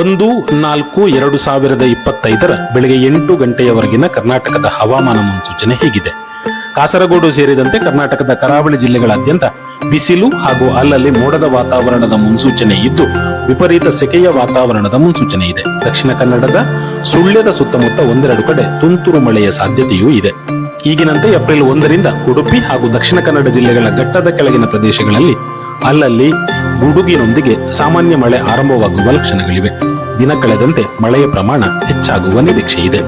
ಒಂದು, ನಾಲ್ಕು, ಎರಡು ಸಾವಿರದ ಇಪ್ಪತ್ತೈದರ ಬೆಳಗ್ಗೆ ಎಂಟು ಗಂಟೆಯವರೆಗಿನ ಕರ್ನಾಟಕದ ಹವಾಮಾನ ಮುನ್ಸೂಚನೆ ಹೀಗಿದೆ. ಕಾಸರಗೋಡು ಸೇರಿದಂತೆ ಕರ್ನಾಟಕದ ಕರಾವಳಿ ಜಿಲ್ಲೆಗಳಾದ್ಯಂತ ಬಿಸಿಲು ಹಾಗೂ ಅಲ್ಲಲ್ಲಿ ಮೋಡದ ವಾತಾವರಣದ ಮುನ್ಸೂಚನೆ ಇದ್ದು, ವಿಪರೀತ ಸೆಕೆಯ ವಾತಾವರಣದ ಮುನ್ಸೂಚನೆ ಇದೆ. ದಕ್ಷಿಣ ಕನ್ನಡದ ಸುಳ್ಯದ ಸುತ್ತಮುತ್ತ ಒಂದೆರಡು ಕಡೆ ತುಂತುರು ಮಳೆಯ ಸಾಧ್ಯತೆಯೂ ಇದೆ. ಈಗಿನಂತೆ ಏಪ್ರಿಲ್ ಒಂದರಿಂದ ಉಡುಪಿ ಹಾಗೂ ದಕ್ಷಿಣ ಕನ್ನಡ ಜಿಲ್ಲೆಗಳ ಘಟ್ಟದ ಕೆಳಗಿನ ಪ್ರದೇಶಗಳಲ್ಲಿ ಅಲ್ಲಲ್ಲಿ ಗುಡುಗಿನೊಂದಿಗೆ ಸಾಮಾನ್ಯ ಮಳೆ ಆರಂಭವಾಗುವ ಲಕ್ಷಣಗಳಿವೆ. ದಿನ ಕಳೆದಂತೆ ಮಳೆಯ ಪ್ರಮಾಣ ಹೆಚ್ಚಾಗುವ ನಿರೀಕ್ಷೆ ಇದೆ.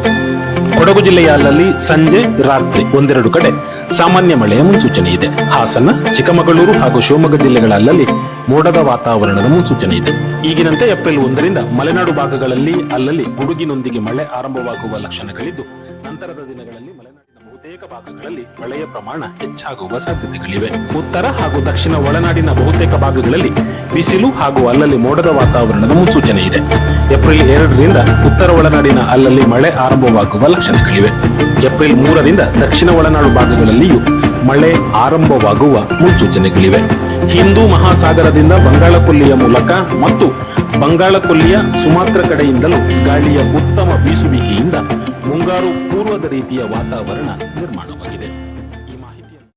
ಕೊಡಗು ಜಿಲ್ಲೆಯ ಅಲ್ಲಲ್ಲಿ ಸಂಜೆ, ರಾತ್ರಿ ಒಂದೆರಡು ಕಡೆ ಸಾಮಾನ್ಯ ಮಳೆಯ ಮುನ್ಸೂಚನೆ ಇದೆ. ಹಾಸನ, ಚಿಕ್ಕಮಗಳೂರು ಹಾಗೂ ಶಿವಮೊಗ್ಗ ಜಿಲ್ಲೆಗಳ ಅಲ್ಲಲ್ಲಿ ಮೋಡದ ವಾತಾವರಣದ ಮುನ್ಸೂಚನೆ ಇದೆ. ಈಗಿನಂತೆ ಏಪ್ರಿಲ್ ಒಂದರಿಂದ ಮಲೆನಾಡು ಭಾಗಗಳಲ್ಲಿ ಅಲ್ಲಲ್ಲಿ ಗುಡುಗಿನೊಂದಿಗೆ ಮಳೆ ಆರಂಭವಾಗುವ ಲಕ್ಷಣಗಳಿದ್ದು, ನಂತರದ ದಿನಗಳಲ್ಲಿ ಮಲೆನಾಡಿನ ಬಹುತೇಕ ಭಾಗಗಳಲ್ಲಿ ಮಳೆಯ ಪ್ರಮಾಣ ಹೆಚ್ಚಾಗುವ ಸಾಧ್ಯತೆಗಳಿವೆ. ಉತ್ತರ ಹಾಗೂ ದಕ್ಷಿಣ ಒಳನಾಡಿನ ಬಹುತೇಕ ಭಾಗಗಳಲ್ಲಿ ಬಿಸಿಲು ಹಾಗೂ ಅಲ್ಲಲ್ಲಿ ಮೋಡದ ವಾತಾವರಣದ ಮುನ್ಸೂಚನೆ ಇದೆ. ಏಪ್ರಿಲ್ ಎರಡರಿಂದ ಉತ್ತರ ಒಳನಾಡಿನ ಅಲ್ಲಲ್ಲಿ ಮಳೆ ಆರಂಭವಾಗುವ ಲಕ್ಷಣಗಳಿವೆ. ಏಪ್ರಿಲ್ ಮೂರರಿಂದ ದಕ್ಷಿಣ ಒಳನಾಡು ಭಾಗಗಳಲ್ಲಿಯೂ ಮಳೆ ಆರಂಭವಾಗುವ ಮುನ್ಸೂಚನೆಗಳಿವೆ. ಹಿಂದೂ ಮಹಾಸಾಗರದಿಂದ ಬಂಗಾಳಕೊಲ್ಲಿಯ ಮೂಲಕ ಮತ್ತು ಬಂಗಾಳಕೊಲ್ಲಿಯ ಸುಮಾತ್ರ ಕಡೆಯಿಂದಲೂ ಗಾಳಿಯ ಉತ್ತಮ ಬೀಸುವಿಕೆಯಿಂದ ಮುಂಗಾರು ಪೂರ್ವದ ರೀತಿಯ ವಾತಾವರಣ ನಿರ್ಮಾಣವಾಗಿದೆ.